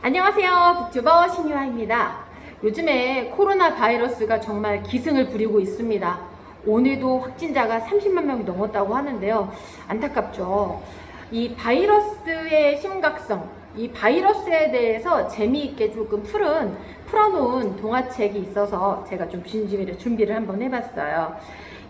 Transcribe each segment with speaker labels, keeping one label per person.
Speaker 1: 안녕하세요. 북튜버 신유아입니다. 요즘에 코로나 바이러스가 정말 기승을 부리고 있습니다. 오늘도 확진자가 30만 명이 넘었다고 하는데요. 안타깝죠. 이 바이러스의 심각성, 이 바이러스에 대해서 재미있게 조금 풀은, 풀어놓은 동화책이 있어서 제가 좀 준비를, 준비를 한번 해봤어요.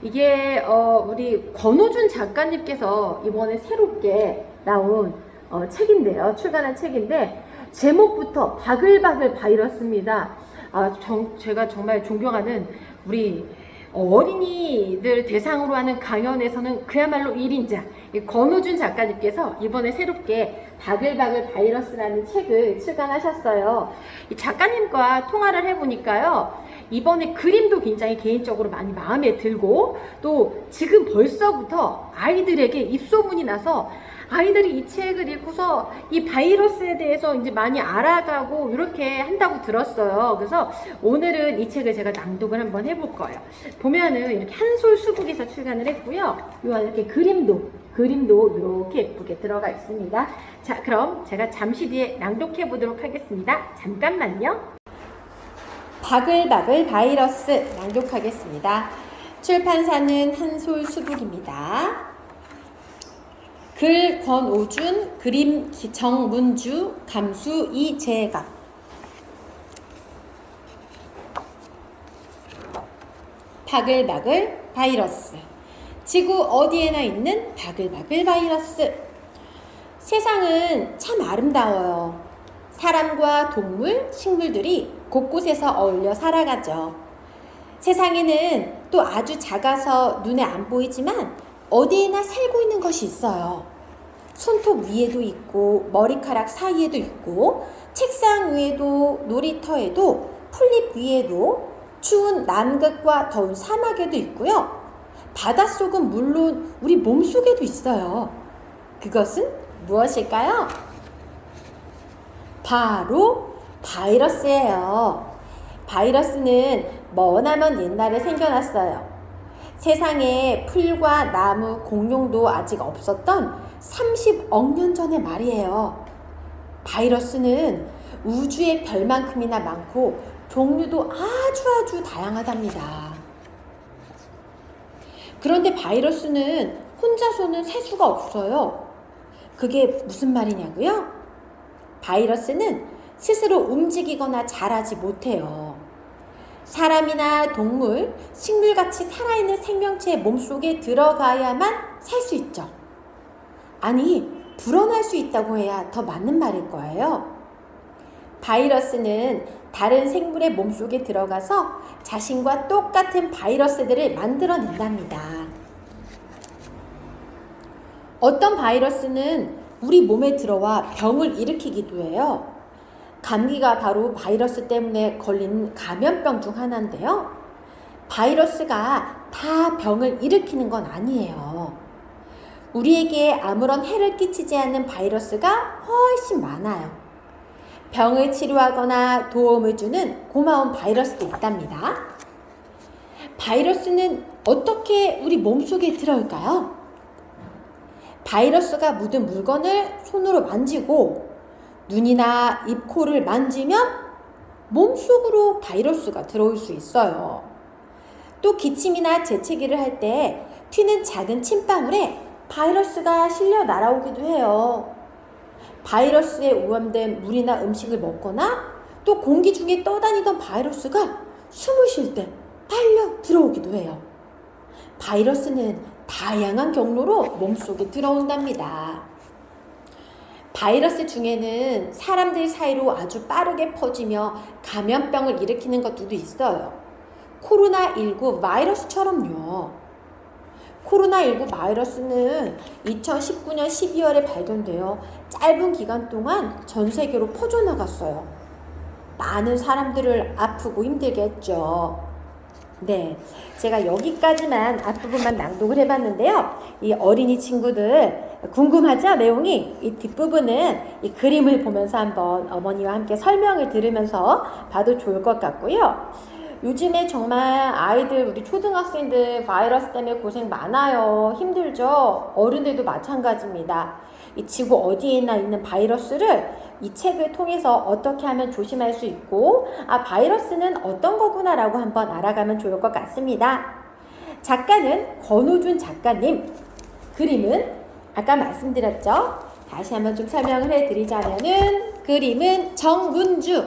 Speaker 1: 이게, 어, 우리 권호준 작가님께서 이번에 새롭게 나온 어, 책인데요. 출간한 책인데, 제목부터 바글바글 바이러스입니다. 아, 정, 제가 정말 존경하는 우리 어린이들 대상으로 하는 강연에서는 그야말로 1인자 권호준 작가님께서 이번에 새롭게 바글바글 바이러스라는 책을 출간하셨어요. 이 작가님과 통화를 해보니까요. 이번에 그림도 굉장히 개인적으로 많이 마음에 들고 또 지금 벌써부터 아이들에게 입소문이 나서 아이들이 이 책을 읽고서 이 바이러스에 대해서 이제 많이 알아가고 이렇게 한다고 들었어요. 그래서 오늘은 이 책을 제가 낭독을 한번 해볼 거예요. 보면은 이렇게 한솔 수국에서 출간을 했고요. 요 이렇게 그림도 그림도 이렇게 예쁘게 들어가 있습니다. 자, 그럼 제가 잠시 뒤에 낭독해 보도록 하겠습니다. 잠깐만요. 바글바글 바이러스 낭독하겠습니다. 출판사는 한솔 수국입니다. 글 권오준, 그림 정문주, 감수 이재갑. 바글바글 바이러스. 지구 어디에나 있는 바글바글 바이러스. 세상은 참 아름다워요. 사람과 동물, 식물들이 곳곳에서 어울려 살아가죠. 세상에는 또 아주 작아서 눈에 안 보이지만 어디에나 살고 있는 것이 있어요. 손톱 위에도 있고 머리카락 사이에도 있고 책상 위에도 놀이터에도 풀잎 위에도 추운 남극과 더운 사막에도 있고요. 바닷속은 물론 우리 몸속에도 있어요. 그것은 무엇일까요? 바로 바이러스예요. 바이러스는 머나먼 옛날에 생겨났어요. 세상에 풀과 나무, 공룡도 아직 없었던 30억 년 전의 말이에요. 바이러스는 우주의 별만큼이나 많고 종류도 아주 아주 다양하답니다. 그런데 바이러스는 혼자서는 살 수가 없어요. 그게 무슨 말이냐고요? 바이러스는 스스로 움직이거나 자라지 못해요. 사람이나 동물, 식물같이 살아있는 생명체의 몸속에 들어가야만 살 수 있죠. 아니, 불어날 수 있다고 해야 더 맞는 말일 거예요. 바이러스는 다른 생물의 몸속에 들어가서 자신과 똑같은 바이러스들을 만들어낸답니다. 어떤 바이러스는 우리 몸에 들어와 병을 일으키기도 해요. 감기가 바로 바이러스 때문에 걸린 감염병 중 하나인데요. 바이러스가 다 병을 일으키는 건 아니에요. 우리에게 아무런 해를 끼치지 않는 바이러스가 훨씬 많아요. 병을 치료하거나 도움을 주는 고마운 바이러스도 있답니다. 바이러스는 어떻게 우리 몸속에 들어올까요? 바이러스가 묻은 물건을 손으로 만지고 눈이나 입, 코를 만지면 몸속으로 바이러스가 들어올 수 있어요. 또 기침이나 재채기를 할 때 튀는 작은 침방울에 바이러스가 실려 날아오기도 해요. 바이러스에 오염된 물이나 음식을 먹거나 또 공기 중에 떠다니던 바이러스가 숨을 쉴 때 빨려 들어오기도 해요. 바이러스는 다양한 경로로 몸속에 들어온답니다. 바이러스 중에는 사람들 사이로 아주 빠르게 퍼지며 감염병을 일으키는 것들도 있어요. 코로나19 바이러스처럼요. 코로나19 바이러스는 2019년 12월에 발견되어 짧은 기간 동안 전 세계로 퍼져나갔어요. 많은 사람들을 아프고 힘들게 했죠. 네. 제가 여기까지만 앞부분만 낭독을 해봤는데요. 이 어린이 친구들 궁금하죠? 내용이? 이 뒷부분은 이 그림을 보면서 한번 어머니와 함께 설명을 들으면서 봐도 좋을 것 같고요. 요즘에 정말 아이들, 우리 초등학생들 바이러스 때문에 고생 많아요. 힘들죠? 어른들도 마찬가지입니다. 이 지구 어디에나 있는 바이러스를
Speaker 2: 이 책을 통해서 어떻게 하면 조심할 수 있고, 아, 바이러스는 어떤 거구나라고 한번 알아가면 좋을 것 같습니다. 작가는 권우준 작가님, 그림은 아까 말씀드렸죠? 다시 한번 좀 설명을 해드리자면은, 그림은 정문주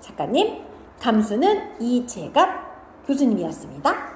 Speaker 2: 작가님, 감수는 이재갑 교수님이었습니다.